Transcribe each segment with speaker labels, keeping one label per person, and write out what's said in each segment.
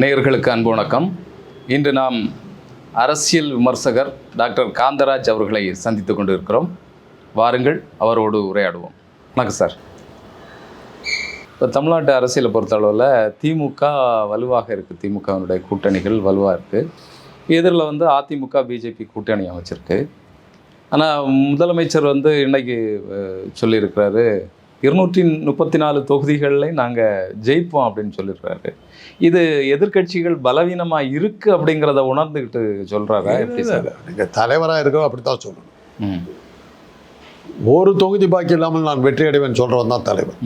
Speaker 1: நேயர்களுக்கு அன்பு வணக்கம். இன்று நாம் அரசியல் விமர்சகர் டாக்டர் காந்தராஜ் அவர்களை சந்தித்து கொண்டிருக்கிறோம். வாருங்கள் அவரோடு உரையாடுவோம். வணக்கம் சார். இப்போ தமிழ்நாட்டு அரசியலை பொறுத்தளவில் திமுக வலுவாக இருக்குது திமுகவினுடைய கூட்டணிகள் வலுவாக இருக்குது எதிரில் வந்து அதிமுக பிஜேபி கூட்டணி அமைச்சிருக்கு. ஆனால் முதலமைச்சர் வந்து இன்னைக்கு சொல்லியிருக்கிறாரு இருநூற்றி முப்பத்தி நாலு தொகுதிகளில் நாங்கள் ஜெயிப்போம் அப்படின்னு சொல்லியிருக்கிறாரு இது எதிர்க்கட்சிகள் பலவீனமாக இருக்குது அப்படிங்கிறத உணர்ந்துக்கிட்டு சொல்கிறாரா எப்படி சார்?
Speaker 2: நீங்கள் தலைவராக இருக்க அப்படித்தான் சொல்லணும்.
Speaker 1: ம்.
Speaker 2: ஒரு தொகுதி பாக்கி இல்லாமல் நான் வெற்றி அடைவேன் சொல்கிறவன் தான் தலைவர்.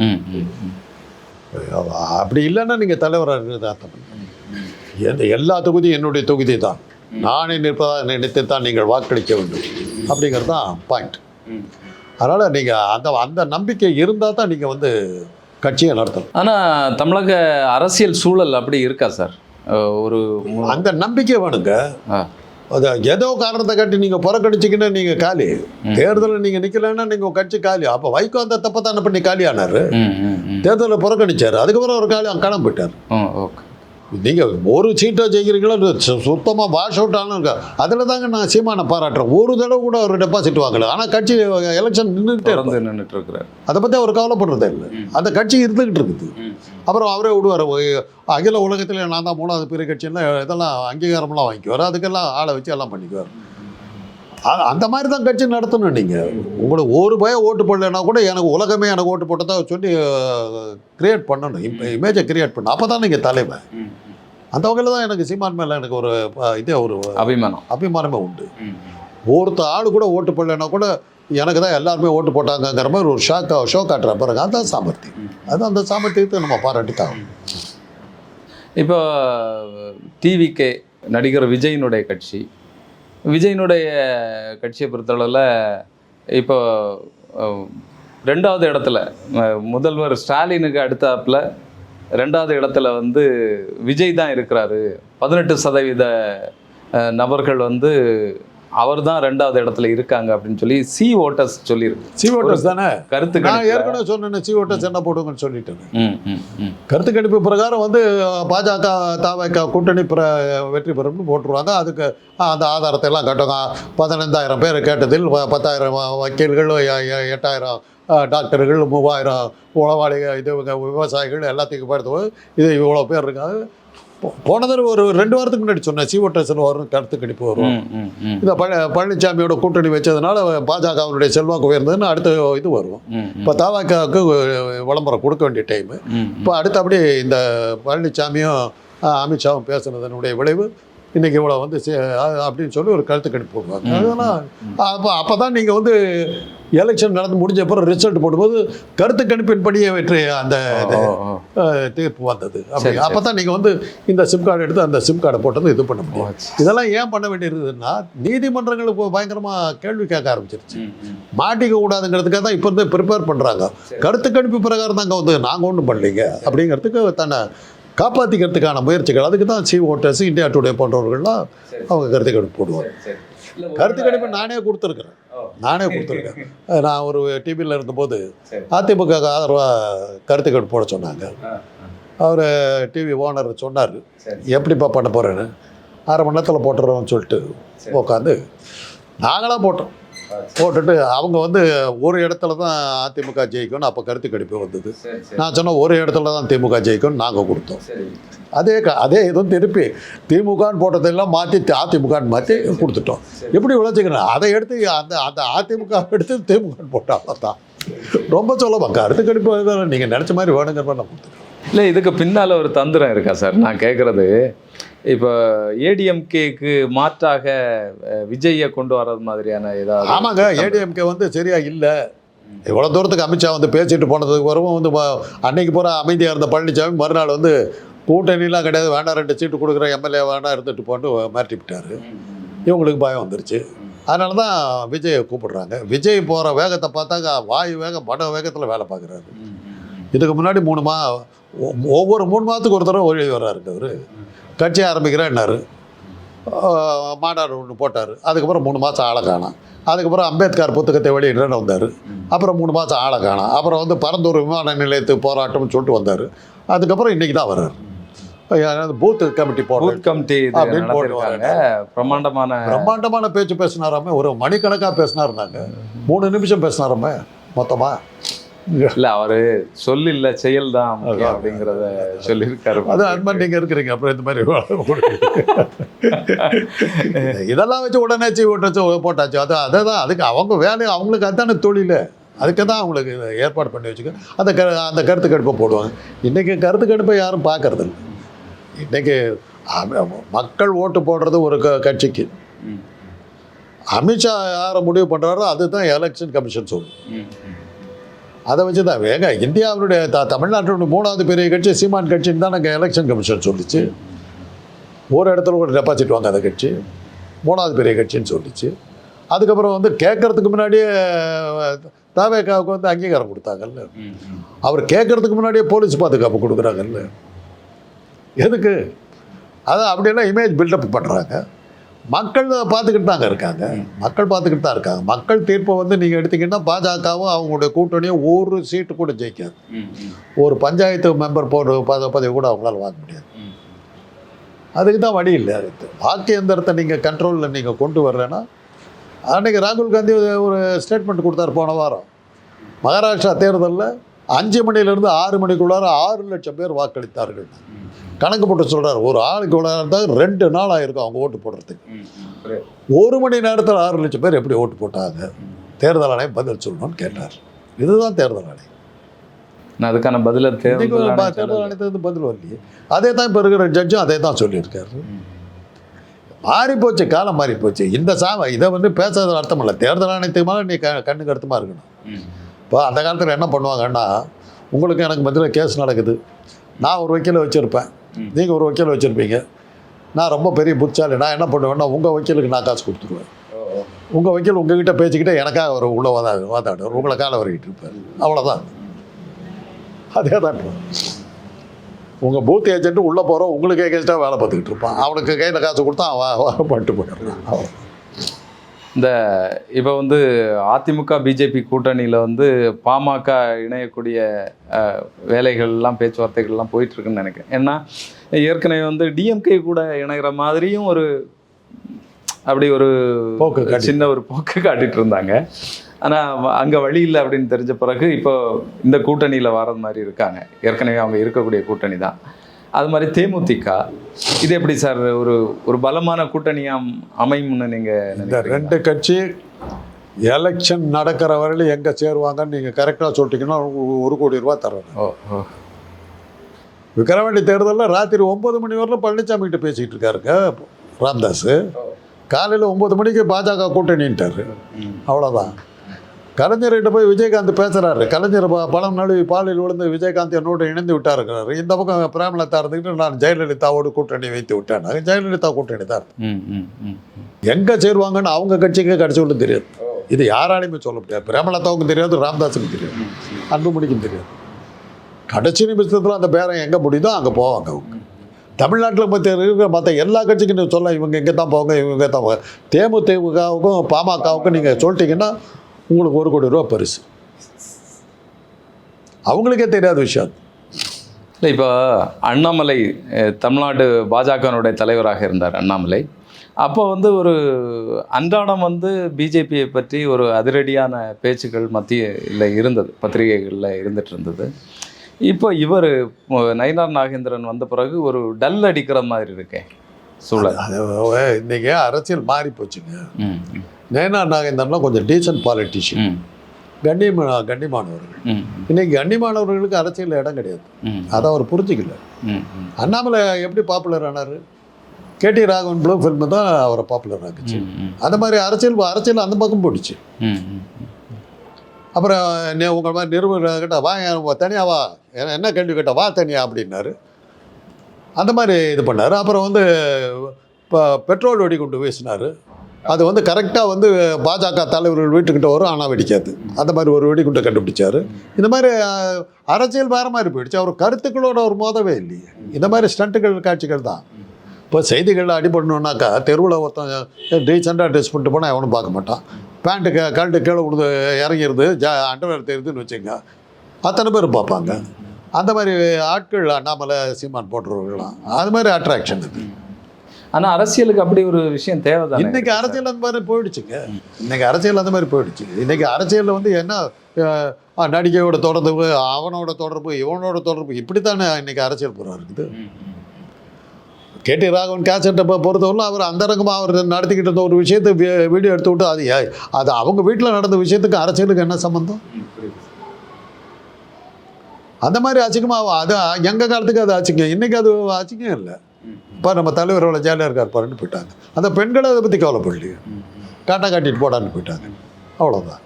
Speaker 2: அப்படி இல்லைன்னா நீங்கள் தலைவராக இருக்கிறது அர்த்தம் எந்த எல்லா தொகுதியும் என்னுடைய தொகுதி தான். நானே நிற்பதாக நினைத்து தான் நீங்கள் வாக்களிக்க வேண்டும். அப்படிங்கிறது தான் பாயிண்ட். அதனால் நீங்கள் அந்த அந்த நம்பிக்கை இருந்தால் தான் நீங்கள் வந்து கட்சியை நடத்தணும்.
Speaker 1: ஆனால் தமிழக அரசியல் சூழல் அப்படி இருக்கா சார்? ஒரு
Speaker 2: அந்த நம்பிக்கை வேணுங்க. ஏதோ காரணத்தை காட்டி நீங்கள் புறக்கணிச்சிங்கன்னா நீங்கள் காலி. தேர்தலில் நீங்கள் நிற்கலைன்னா நீங்கள் கட்சி காலி. அப்போ வைகோ அந்த தப்பை தானே பண்ணி காலி ஆனார்
Speaker 1: ம் ம் ம்.
Speaker 2: தேர்தலில் புறக்கணிச்சார். அதுக்கப்புறம் ஒரு காலி அங்கே காணாம போயிட்டார்
Speaker 1: ம் ஓகே.
Speaker 2: நீங்கள் ஒரு சீட்டை ஜெயிக்கிறீங்களோ சுத்தமாக வாஷ் அவுட் ஆனு அதில் தாங்க நான் சீமானை பாராட்டுறேன். ஒரு தடவை கூட ஒரு டெபாசிட் வாங்கல. ஆனால் கட்சி எலெக்ஷன் நின்றுட்டே
Speaker 1: தொடர்ந்து நின்றுட்டு இருக்கிறார்
Speaker 2: அதை பற்றி அவர் கவலைப்படுறதே இல்லை. அந்த கட்சி இருந்துக்கிட்டு இருக்குது. அப்புறம் அவரே விடுவார். அகில உலகத்தில் நான் தான் மூணாவது பெரிய கட்சின்னா இதெல்லாம் அங்கீகாரம்லாம் வாங்கிக்குவார். அதுக்கெல்லாம் ஆளை வச்சு எல்லாம் பண்ணிக்குவார். அந்த மாதிரி தான் கட்சி நடத்தணும் நீங்கள் உங்களுக்கு ஒரு பயம் ஓட்டு போடலைன்னா கூட எனக்கு உலகமே எனக்கு ஓட்டு போட்டதா சொல்லி கிரியேட் பண்ணணும். இமேஜை கிரியேட் பண்ணணும். அப்போ தான் நீங்கள் தலைவன் அந்த வகையில் தான் எனக்கு சீமான் மேலே எனக்கு ஒரு இதே ஒரு
Speaker 1: அபிமானம்.
Speaker 2: அபிமானமே உண்டு. ஒருத்த ஆள் கூட ஓட்டு போடலைன்னா கூட எனக்கு தான் எல்லாருமே ஓட்டு போட்டாங்கங்கிற மாதிரி ஒரு ஷாக்கா ஷோ காட்டுற பாருங்க அதுதான் சாமர்த்தியம். அது அந்த சாமர்த்தியத்தை நம்ம பாராட்டித்தான்
Speaker 1: இப்போ டிவிகே நடிகர் விஜயினுடைய கட்சி விஜயினுடைய கட்சியை பொறுத்தளவில் இப்போ ரெண்டாவது இடத்துல முதல்வர் ஸ்டாலினுக்கு அடுத்தாப்புல ரெண்டாவது இடத்துல வந்து விஜய் தான் இருக்கிறாரு. பதினெட்டு சதவீத நபர்கள் வந்து அவர் தான் ரெண்டாவது இடத்துல இருக்காங்க அப்படின்னு சொல்லி சி ஓட்டர்ஸ் சொல்லியிருக்கு
Speaker 2: சி ஓட்டர்ஸ் தானே?
Speaker 1: கருத்து
Speaker 2: நான் ஏற்கனவே சொன்னேன் சி ஓட்டர்ஸ் என்ன போடுங்கன்னு சொல்லிட்டேன். கருத்து கணிப்பு பிரகாரம் வந்து பாஜக தாவக கூட்டணி பிர வெற்றி பெறும்னு போட்டுருவாங்க. அதுக்கு அந்த ஆதாரத்தை எல்லாம் கட்டுங்க பதினைந்தாயிரம் பேர் கேட்டதில் பத்தாயிரம் வக்கீல்கள் எட்டாயிரம் டாக்டர்கள் மூவாயிரம் உளவாளிகள் இது விவசாயிகள் எல்லாத்தையும் பார்த்து இது இவ்வளோ பேர் இருக்காங்க. போன தடவை ஒரு ரெண்டு வாரத்துக்கு முன்னாடி சொன்னேன் சி ஓட்டர்ஸ் வரும் கருத்து கணிப்பு வரும். இந்த பழ பழனிசாமியோட கூட்டணி வச்சதுனால பாஜகவினுடைய செல்வாக்கு உயர்ந்ததுன்னு அடுத்த இது வரும். இப்போ தாவாக்காவுக்கு விளம்பரம் கொடுக்க வேண்டிய டைமு இப்போ அடுத்தபடி இந்த பழனிசாமியும் அமித்ஷாவும் பேசுனதனுடைய விளைவு இன்னைக்கு இவ்வளோ வந்து அப்படின்னு சொல்லி ஒரு கருத்து கணிப்பு போடுவாங்க. அதெல்லாம் அப்போ அப்போ தான் நீங்கள் வந்து எலெக்ஷன் நடந்து முடிஞ்ச அப்புறம் ரிசல்ட் போடும்போது கருத்து கணிப்பின் படியே வெற்றி அந்த தீர்ப்பு வந்தது. அப்படி. அப்போ தான் நீங்கள் வந்து இந்த சிம் கார்டு எடுத்து அந்த சிம் கார்டை போட்டது இது பண்ண முடியும். இதெல்லாம் ஏன் பண்ண நீதிமன்றங்கள் இப்போ பயங்கரமாக கேள்வி கேட்க ஆரம்பிச்சிருச்சு. மாட்டிக்க கூடாதுங்கிறதுக்காக தான் இப்போ இருந்து ப்ரிப்பேர் பண்ணுறாங்க கருத்து கணிப்பு பிரகாரம் தாங்க வந்து நாங்கள் ஒன்றும் பண்ணலைங்க. அப்படிங்கிறதுக்கு தன்னை காப்பாற்றிக்கிறதுக்கான முயற்சிகள். அதுக்கு தான் சி ஓட்டர்ஸ் இந்தியா டுடே போன்றவர்கள்லாம். அவங்க கருத்து கணிப்பு போடுவாங்க. கருத்து கணிப்பு நானே கொடுத்துருக்குறேன். நானே கொடுத்துருக்கேன் நான் ஒரு டிவியில் இருந்தபோது. அதிமுக ஆதரவாக கருத்து கணிப்பு போட சொன்னாங்க. அவர் டிவி ஓனர் சொன்னார். எப்படிப்பா பண்ண போகிறேன்னு அரை மணி நேரத்தில் போட்டுறோம்னு சொல்லிட்டு. உட்காந்து நாங்களாம் போட்டோம். போட்டுட்டு அவங்க வந்து ஒரு இடத்துல தான் அதிமுக ஜெயிக்கும்னு அப்போ கருத்து கணிப்பு வந்தது. நான் சொன்ன ஒரு இடத்துல தான் திமுக ஜெயிக்கும்னு நாங்கள் கொடுத்தோம். அதே க அதே இதுவும் திருப்பி திமுகன்னு போட்டதெல்லாம் மாற்றி அதிமுகன்னு மாற்றி கொடுத்துட்டோம். எப்படி உழைச்சிக்கிறேன் அதை எடுத்து அந்த அந்த அதிமுக எடுத்து திமுகன்னு போட்டால் தான் ரொம்ப சொல்லலாம் கருத்து கணிப்பு நீங்கள் நினச்ச மாதிரி வேணுங்கிற மாதிரி நான் கொடுத்துருக்கேன்
Speaker 1: இல்லை இதுக்கு பின்னால் ஒரு தந்திரம் இருக்கா சார்? நான் கேட்குறது இப்போ ஏடிஎம்கேக்கு மாற்றாக விஜயை கொண்டு வர்றது மாதிரியான ஏதாவது
Speaker 2: ஆமாங்க. ஏடிஎம்கே வந்து சரியா இல்லை. இவ்வளோ தூரத்துக்கு அமித்ஷா வந்து பேசிட்டு போனதுக்கு வரவும் வந்து அன்னைக்கு பூரா அமைதியாக இருந்த பழனிசாமி மறுநாள் வந்து கூட்டணிலாம் கிடையாது. வேணாம் ரெண்டு சீட்டு கொடுக்குற எம்எல்ஏ வேணாம் இருந்துட்டு போட்டு மாற்றி விட்டார். இவங்களுக்கு பயம் வந்துருச்சு. அதனால தான் விஜயை கூப்பிடுறாங்க. விஜய் போகிற வேகத்தை பார்த்தாங்க. வாயு வேகம் பட வேகத்தில் வேலை பார்க்குறாரு. இதுக்கு முன்னாடி மூணு மா ஒவ்வொரு மூணு மாதத்துக்கு ஒரு தடவை ஒழி வர்றாருங்க அவர் கட்சி ஆரம்பிக்கிறேன்னாரு மாநாடு ஒன்று போட்டார். அதுக்கப்புறம் மூணு மாதம் ஆளை காணும். அதுக்கப்புறம் அம்பேத்கர் புத்தகத்தை வெளியிடுறேன்னு வந்தார். அப்புறம் மூணு மாதம் ஆளை காணும். அப்புறம் வந்து பரந்தூர் விமான நிலையத்துக்கு போராட்டம்னு சொல்லிட்டு வந்தார். அதுக்கப்புறம் இன்றைக்கி தான் வர்றாரு. பூத் கமிட்டி
Speaker 1: பூத் கமிட்டி இது
Speaker 2: அப்படின்னு போட்டு
Speaker 1: நடத்திருக்காங்க பிரம்மாண்டமான
Speaker 2: பிரம்மாண்டமான பேச்சு பேசினாராமே ஒரு மணிக்கணக்காக பேசினாருனாங்க. மூணு நிமிஷம் பேசினாராமே மொத்தமா.
Speaker 1: இல்ல அவரு சொல் இல்ல செயல் தான் அப்படிங்கறத சொல்லியிருக்காரு.
Speaker 2: அது அன்பன் நீங்க இருக்கிறீங்க அப்புறம் இந்த மாதிரி இதெல்லாம் வச்சு உடனே விட்டுச்சு போட்டாச்சு. அது அதை தான் அதுக்கு அவங்க வேலை அவங்களுக்கு அதான தொழில். அதுக்கு தான் அவங்களுக்கு ஏற்பாடு பண்ணி வச்சுக்க அந்த க அந்த கருத்து கணிப்பை போடுவாங்க. இன்றைக்கி கருத்து கணிப்பை யாரும் பார்க்கறது இல்லை இன்றைக்கி மக்கள் ஓட்டு போடுறது ஒரு க கட்சிக்கு. அமித்ஷா யாரை முடிவு பண்ணுறாரோ அதுதான் எலெக்ஷன் கமிஷன் சொல்லும். அதை வச்சு தான் வேக இந்தியாவுடைய த தமிழ்நாட்டினுடைய மூணாவது பெரிய கட்சி சீமான் கட்சின்னு தான் நாங்கள் எலெக்ஷன் கமிஷன் சொல்லிச்சு. ஒரு இடத்துல ஒரு டெபாசிட் வாங்க அந்த கட்சி மூணாவது பெரிய கட்சின்னு சொல்லிச்சு. அதுக்கப்புறம் வந்து கேட்கறதுக்கு முன்னாடியே தாவேக்காவுக்கு வந்து அங்கீகாரம் கொடுத்தாங்கல்ல. அவர் கேட்கறதுக்கு முன்னாடியே போலீஸ் பாதுகாப்பு கொடுக்குறாங்கல்ல. எதுக்கு? அதை அப்படியெல்லாம் இமேஜ் பில்டப் பண்ணுறாங்க மக்கள் பார்த்துக்கிட்டு தாங்க இருக்காங்க. மக்கள் பார்த்துக்கிட்டு தான் இருக்காங்க. மக்கள் தீர்ப்பை வந்து நீங்கள் எடுத்தீங்கன்னா பாஜகவும் அவங்களுடைய கூட்டணியும் ஒரு சீட்டு கூட ஜெயிக்காது. ஒரு பஞ்சாயத்து மெம்பர் போடுற பத பதவி கூட அவங்களால வாங்க முடியாது. அதுக்கு தான் வழி இல்லை. வாக்கு எந்திரத்தை நீங்கள் கண்ட்ரோலில் நீங்கள் கொண்டு வரலைன்னா அன்றைக்கி ராகுல் காந்தி ஒரு ஸ்டேட்மெண்ட் கொடுத்தாரு போன வாரம். மகாராஷ்டிரா தேர்தலில் அஞ்சு மணிலேருந்து ஆறு மணிக்குள்ளார ஆறு லட்சம் பேர் வாக்களித்தார்கள். கணக்கு போட்டு சொல்கிறார் ஒரு ஆளுக்கு தான் ரெண்டு நாள் ஆயிருக்கும் அவங்க ஓட்டு போடுறதுக்கு. ஒரு மணி நேரத்தில் ஆறு லட்சம் பேர் எப்படி ஓட்டு போட்டாங்க? தேர்தல் ஆணையம் பதில் சொல்லணும்னு கேட்டார். இதுதான் தேர்தல் ஆணையம்.
Speaker 1: நான் அதுக்கான பதில தேர்தல்
Speaker 2: ஆணையத்துக்கு பதில் வரலையே. அதே தான் இப்போ இருக்கிற ஜட்ஜும் அதே தான் சொல்லியிருக்காரு.
Speaker 1: ம்.
Speaker 2: மாறி போச்சு காலம் மாறி போச்சு. இந்த சாம இதை வந்து பேசாத அர்த்தம் இல்லை. தேர்தல் ஆணையத்துக்கு மேலே நீ க கண்ணுக்கு அர்த்தமாக இருக்கணும். இப்போ அந்த காலத்தில் என்ன பண்ணுவாங்கன்னா உங்களுக்கு எனக்கு மத்தியில் கேஸ் நடக்குது. நான் ஒரு வக்கீலை வச்சுருப்பேன். நீங்கள் ஒரு வக்கீல் வச்சுருப்பீங்க. நான் ரொம்ப பெரிய புட்சாலி நான் என்ன பண்ணுவேன்னா உங்கள் வக்கீலுக்கு நான் காசு கொடுத்துருவேன். உங்கள் வக்கீல் உங்ககிட்ட பேச்சுக்கிட்டே எனக்காக அவர் உள்ள வாதா வாதாடுவார். உங்களை காலை வரைக்கிட்டு இருப்பார். அவ்வளோதான் அதே தான் உங்கள் பூத் ஏஜென்ட்டு உள்ளே போகிறோம் உங்களுக்கு எகேன்ஸ்டாக வேலை பார்த்துக்கிட்டு இருப்பான். அவனுக்கு கையில் காசு கொடுத்தா அவன் அவன் பண்ணிட்டு போயிடுறான். அவ்வளோ
Speaker 1: இந்த இப்போ வந்து அதிமுக பிஜேபி கூட்டணியில் வந்து பாமக இணையக்கூடிய வேலைகள்லாம் பேச்சுவார்த்தைகள்லாம் போயிட்டு இருக்குன்னு நினைக்கிறேன். ஏன்னா ஏற்கனவே வந்து டிஎம்கே கூட இணைகிற மாதிரியும் ஒரு அப்படி ஒரு
Speaker 2: போக்கு
Speaker 1: சின்ன ஒரு போக்கு காட்டிட்டு இருந்தாங்க ஆனால் அங்கே வழி இல்லை அப்படின்னு தெரிஞ்ச பிறகு இப்போ இந்த கூட்டணியில் வர்றது மாதிரி இருக்காங்க. ஏற்கனவே அவங்க இருக்கக்கூடிய கூட்டணி தான். அது மாதிரி தேமுதிக இது எப்படி சார் ஒரு ஒரு பலமான கூட்டணியாக அமையும்னு நீங்கள்
Speaker 2: இந்த ரெண்டு கட்சி எலெக்ஷன் நடக்கிற வரையிலும் எங்கே சேருவாங்கன்னு நீங்கள் கரெக்டாக சொல்லிட்டீங்கன்னா ஒரு கோடி ரூபா தரணும்
Speaker 1: ஓ ஓ.
Speaker 2: விக்கிரவாண்டி தேர்தலில் ராத்திரி ஒம்பது மணி வரலும் பழனிசாமி கிட்ட பேசிக்கிட்டு இருக்காருங்க ராம்தாஸ். காலையில் ஒம்பது மணிக்கு பாஜக கூட்டணின்ட்டாரு. அவ்வளோதான் கலைஞர்கிட்ட போய் விஜயகாந்த் பேசுகிறாரு கலைஞர் ப- பணம் நழுவி பாலில் விழுந்து விஜயகாந்த் என்னோடு இணைந்து விட்டாருங்கிறாரு. இந்த பக்கம் பிரேமலதா இருந்துக்கிட்டு நான் ஜெயலலிதாவோடு கூட்டணி வைத்து விட்டேன். ஜெயலலிதா கூட்டணி தான். எங்கே சேருவாங்கன்னு அவங்க கட்சிக்கே கடைசி ஒன்றும் தெரியாது. இது யாராலையுமே சொல்ல முடியாது. பிரேமலதாவுக்கும் தெரியாது ராமதாஸுக்கும் தெரியாது. அன்புமணிக்கும் தெரியாது. கடைசி நிமிஷத்தில் அந்த பேரம் எங்கே முடியுதோ அங்கே போவாங்க அவங்க. தமிழ்நாட்டில் மற்ற இருக்கிற மற்ற எல்லா கட்சிக்கும் நீங்க சொல்ல இவங்க இங்கே தான் போவாங்க இவங்க தான் போவாங்க தேமுதிகவுக்கும் பாமகவுக்கும் நீங்கள் சொல்லிட்டீங்கன்னா உங்களுக்கு ஒரு கோடி ரூபா பரிசு. அவங்களுக்கே தெரியாத விஷயம்.
Speaker 1: இல்லை இப்போ அண்ணாமலை தமிழ்நாடு பாஜகனுடைய தலைவராக இருந்தார் அண்ணாமலை. அப்போ வந்து ஒரு அன்றாடம் வந்து பிஜேபியை பற்றி ஒரு அதிரடியான பேச்சுக்கள் மத்தியில் இருந்தது பத்திரிகைகளில் இருந்துட்டு இருந்தது. இப்போ இவர் நயினார் நாகேந்திரன் வந்த பிறகு ஒரு டல் அடிக்கிற மாதிரி இருக்கேன் சூழல்.
Speaker 2: அது இன்றைக்கி அரசியல் மாறி போச்சுங்க? நேனா நாகேந்திரன்லாம் கொஞ்சம் டீசன்ட் பாலிட்டிஷியன்
Speaker 1: ம்.
Speaker 2: கண்ணியமா கண்ணியமானவர்கள் இன்னைக்கு கண்ணியமானவர்களுக்கு அரசியல் இடம் கிடையாது. அதை அவர் புரிஞ்சுக்கல. அண்ணாமலை எப்படி பாப்புலர் ஆனார்? கேடி ராகவன் ப்ளூ ஃபில்மு தான் அவரை பாப்புலர் ஆக்குச்சு. அந்த மாதிரி அரசியல் அரசியல் அந்த பக்கம் போயிடுச்சு. அப்புறம் உங்கள் மாதிரி நிறுவனம் கிட்ட வா என் தனியா வா. என்ன- என்ன கேள்வி கேட்ட வா தனியா அப்படின்னாரு. அந்த மாதிரி இது பண்ணார். அப்புறம் வந்து இப்போ பெட்ரோல் வெடிகுண்டு வீசினார். அது வந்து கரெக்டாக வந்து பாஜக தலைவர்கள் வீட்டுக்கிட்ட வரும் ஆனால் வெடிக்காது. அந்த மாதிரி ஒரு வெடிக்குண்டை கண்டுபிடிச்சார். இந்த மாதிரி அரசியல் வேறு மாதிரி போயிடுச்சு. அவர் கருத்துக்களோட ஒரு மோதவே இல்லையே. இந்த மாதிரி ஸ்டண்ட்டுகள் காட்சிகள் தான். இப்போ செய்திகளில் அடிபடணுன்னாக்கா தெருவில் ஒருத்தன் டீசெண்டாக ட்ரெஸ் பண்ணிட்டு போனால் எவனும் பார்க்க மாட்டான். பேண்ட்டு க கழட்டு கீழே விழுந்து இறங்கிடுது ஜா அண்டர்வேர் தெரியுதுன்னு வச்சுங்க அத்தனை பேர் பார்ப்பாங்க. அந்த மாதிரி ஆட்கள் அண்ணாமலை சீமான் போட்டுருவர்களாம் அது மாதிரி அட்ராக்ஷன் இது.
Speaker 1: ஆனா அரசியலுக்கு அப்படி ஒரு விஷயம் தேவைதான்?
Speaker 2: இன்னைக்கு அரசியல் அந்த மாதிரி போயிடுச்சுங்க. இன்னைக்கு அரசியல் அந்த மாதிரி போயிடுச்சு. இன்னைக்கு அரசியலில் வந்து என்ன நடிகையோட தொடர்பு அவனோட தொடர்பு இவனோட தொடர்பு இப்படித்தானே இன்னைக்கு அரசியல் புறம் இருக்குது. கேடி ராகவன் கேசட்டை பொறுத்தவரை அவர் அந்தரங்கமாக அவர் நடத்திக்கிட்டு இருந்த ஒரு விஷயத்தை வீடியோ எடுத்து விட்டு அது அது அவங்க வீட்டில் நடந்த விஷயத்துக்கு அரசியலுக்கு என்ன சம்மந்தம் அந்த மாதிரி அச்சிங்கமாக அது எங்கள் காலத்துக்கு அது அச்சிங்கம் இன்றைக்கி அது அச்சிங்கம் இல்லை. இப்போ நம்ம தலைவர் அவ்வளோ ஜாலியாக இருக்கார் பாருன்னு போயிட்டாங்க. அந்த பெண்களை அதை பற்றி கவலைப்படலையே. டாட்டா காட்டிட்டு போடான்னு போயிட்டாங்க. அவ்வளோதான்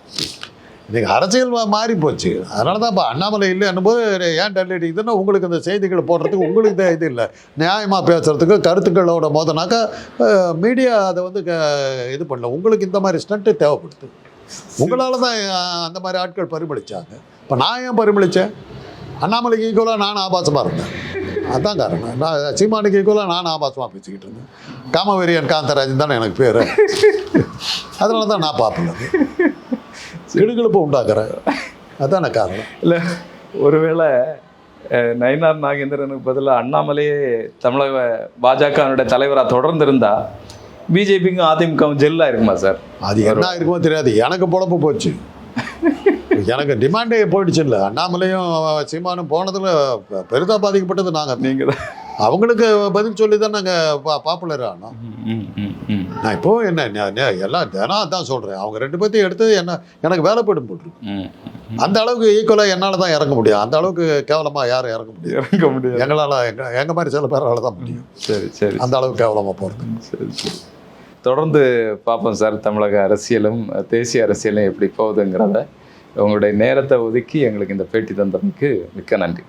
Speaker 2: இன்றைக்கி அரசியல் மாறி போச்சு அதனால தான் இப்போ அண்ணாமலை இல்லைன்னும் போது ஏன் டெல்லி அடிக்குதுன்னா உங்களுக்கு இந்த செய்திகளை போடுறதுக்கு உங்களுக்கு தான் இது இல்லை. நியாயமாக பேசுகிறதுக்கு கருத்துக்களோட மோதனாக்கா மீடியா அதை வந்து க- இது பண்ணல. உங்களுக்கு இந்த மாதிரி ஸ்டண்ட்டு தேவைப்படுது. உங்களால் தான் அந்த மாதிரி ஆட்கள் பரிமளிச்சாங்க. இப்போ நான் ஏன் பரிமளித்தேன் அண்ணாமலைக்கு ஈக்குவலாக நான் ஆபாசமாக இருந்தேன். அதான் காரணம். நான் சீமானுக்கு ஈக்குவலாக நான் ஆபாசமாக பேசிக்கிட்டு இருந்தேன். காமவெறியன் காந்தராஜன் தானே எனக்கு பேர். அதனால தான் நான் பார்ப்பேன் கிடுகிழுப்பு உண்டாக்குறேன். அதான காரணம்.
Speaker 1: இல்ல ஒருவேளை நயினார் நாகேந்திரனுக்கு பதிலாக அண்ணாமலையே தமிழக பாஜகனுடைய தலைவரா தொடர்ந்து இருந்தா பிஜேபிக்கும் அதிமுகவும் ஜெல்லா இருக்குமா சார்?
Speaker 2: அது என்ன இருக்குமோ தெரியாது. எனக்கு பொழப்பு போச்சு. எனக்கு டிமாண்டே போயிடுச்சு இல்லை. அண்ணாமலையும் சீமானும் போனதில் பெரிதாக பாதிக்கப்பட்டது நாங்கள்
Speaker 1: நீங்க. தான்
Speaker 2: அவங்களுக்கு பதில் சொல்லி தான் நாங்கள் பாப்புலர் ஆனோம். நான் இப்போ என்ன எல்லாம் தினம் அதான் சொல்கிறேன் அவங்க ரெண்டு பேர்த்தையும் எடுத்து என்ன எனக்கு வேலை போயிடும் போட்டுருக்கு. அந்த அளவுக்கு ஈக்குவலாக என்னால் தான் இறங்க முடியும். அந்த அளவுக்கு கேவலமாக யாரும் இறங்க முடியும்
Speaker 1: இறங்க முடியாது.
Speaker 2: எங்களால் எங்க எங்கள் மாதிரி சில பேரால் தான் முடியும்.
Speaker 1: சரி சரி.
Speaker 2: அந்த அளவுக்கு கேவலமாக போகிறது
Speaker 1: சரி சரி. தொடர்ந்து பார்ப்போம் சார் தமிழக அரசியலும் தேசிய அரசியலும் எப்படி போகுதுங்கிறத. உங்களுடைய நேரத்தை ஒதுக்கி எங்களுக்கு இந்த பேட்டி தந்தமைக்கு மிக்க நன்றி.